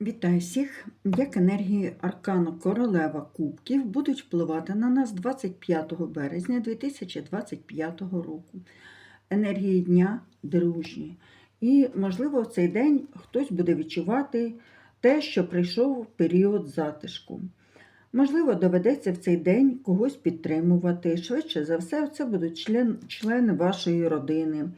Вітаю всіх! Як енергії аркану Королева Кубків будуть впливати на нас 25 березня 2025 року. Енергії дня дружні. І, можливо, в цей день хтось буде відчувати те, що прийшов період затишку. Можливо, доведеться в цей день когось підтримувати. Швидше за все, це будуть член, члени вашої родини.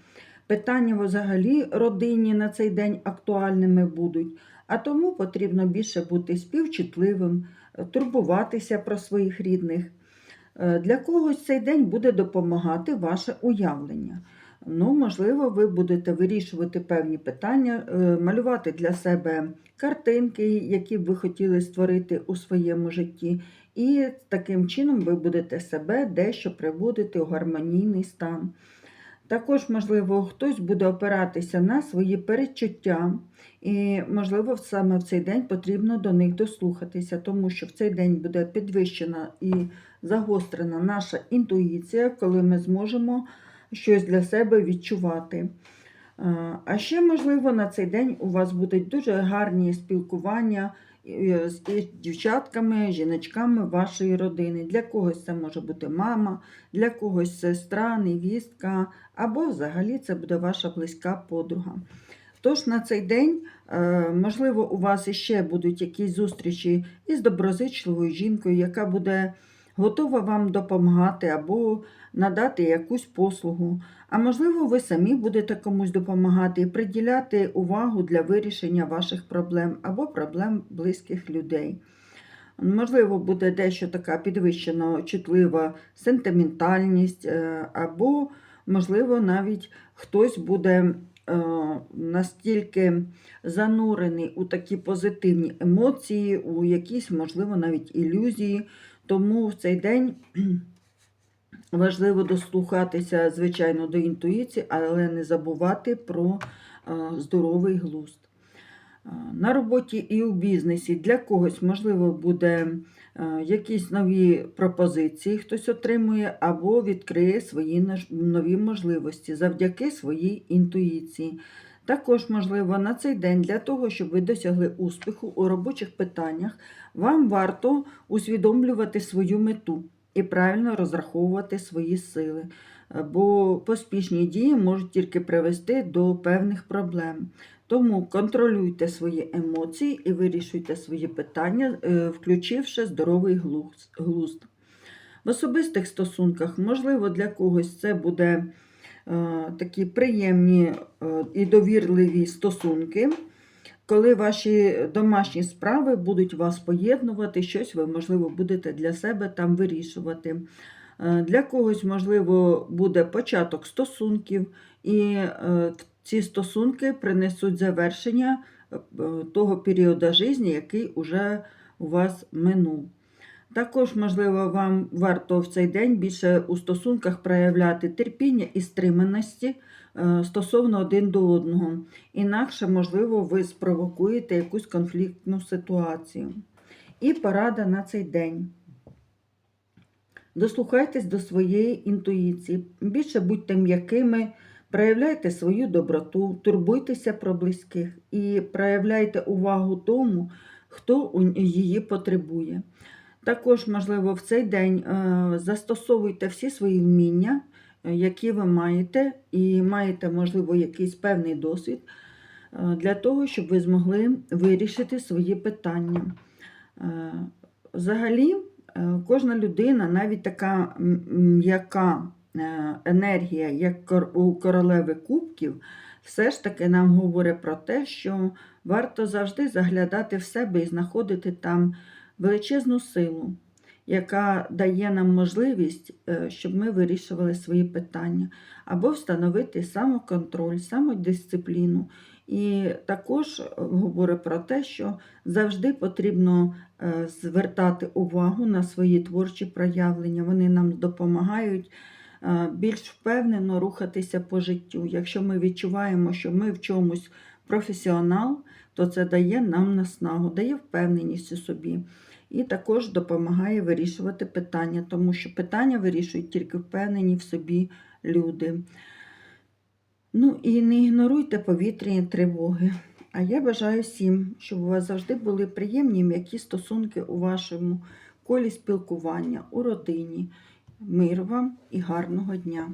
Питання взагалі родині на цей день актуальними будуть. А тому потрібно більше бути співчутливим, е, турбуватися про своїх рідних. Е, Для когось цей день буде допомагати ваше уявлення. Ну, можливо, ви будете вирішувати певні питання, е, малювати для себе картинки, які б ви хотіли створити у своєму житті, і таким чином ви будете себе дещо приводити у гармонійний стан. Також, можливо, хтось буде опиратися на свої передчуття, і, можливо, саме в цей день потрібно до них дослухатися, тому що в цей день буде підвищена і загострена наша інтуїція, коли ми зможемо щось для себе відчувати. Е, А ще, можливо, на цей день у вас будуть дуже гарні спілкування з і дівчатками, жіночками вашої родини. Для когось це може бути мама, для когось сестра, невістка, або взагалі це буде ваша близька подруга. Тож на цей день, е, можливо, у вас іще будуть якісь зустрічі із доброзичливою жінкою, яка буде готова вам допомагати або надати якусь послугу. А можливо, ви самі будете комусь допомагати і приділяти увагу для вирішення ваших проблем або проблем близьких людей. Можливо, буде дещо така підвищена чутлива сентиментальність, е, або, можливо, навіть хтось буде е, настільки занурений у такі позитивні емоції, у якісь, можливо, навіть ілюзії. Тому в цей день важливо дослухатися, звичайно, до інтуїції, але не забувати про е, здоровий глузд. Е, На роботі і у бізнесі для когось, можливо, буде е, якісь нові пропозиції, хтось отримує, або відкриє свої нові можливості завдяки своїй інтуїції. Також, можливо, на цей день для того, щоб ви досягли успіху у робочих питаннях, вам варто усвідомлювати свою мету і правильно розраховувати свої сили, Е, бо поспішні дії можуть тільки привести до певних проблем. Тому контролюйте свої емоції і вирішуйте свої питання, е, включивши здоровий глузд. В особистих стосунках, можливо, для когось це буде такі приємні е, і довірливі стосунки, коли ваші домашні справи будуть вас поєднувати, щось ви, можливо, будете для себе там вирішувати. Е, Для когось, можливо, буде початок стосунків, і е, ці стосунки принесуть завершення е, того періоду життя, який уже у вас минув. Також, можливо, вам варто в цей день більше у стосунках проявляти терпіння і стриманості е, стосовно один до одного. Інакше, можливо, ви спровокуєте якусь конфліктну ситуацію. І порада на цей день. Дослухайтесь до своєї інтуїції, більше будьте м'якими, проявляйте свою доброту, турбуйтеся про близьких і проявляйте увагу тому, хто її потребує. Також, можливо, в цей день е, застосовуйте всі свої вміння, е, які ви маєте, і маєте, можливо, якийсь певний досвід е, для того, щоб ви змогли вирішити свої питання. Взагалі, кожна людина, навіть така м'яка енергія, як у королеви кубків, все ж таки нам говорить про те, що варто завжди заглядати в себе і знаходити там величезну силу, яка дає нам можливість, е, щоб ми вирішували свої питання, або встановити самоконтроль, самодисципліну. І також говорить про те, що завжди потрібно е, звертати увагу на свої творчі проявлення. Вони нам допомагають е, більш впевнено рухатися по життю. Якщо ми відчуваємо, що ми в чомусь професіонал, то це дає нам наснагу, дає впевненість у собі. І також допомагає вирішувати питання, тому що питання вирішують тільки впевнені в собі люди. Ну і не ігноруйте повітряні тривоги. А я бажаю всім, щоб у вас завжди були приємні м'які стосунки у вашому колі спілкування, у родині. Миру вам і гарного дня!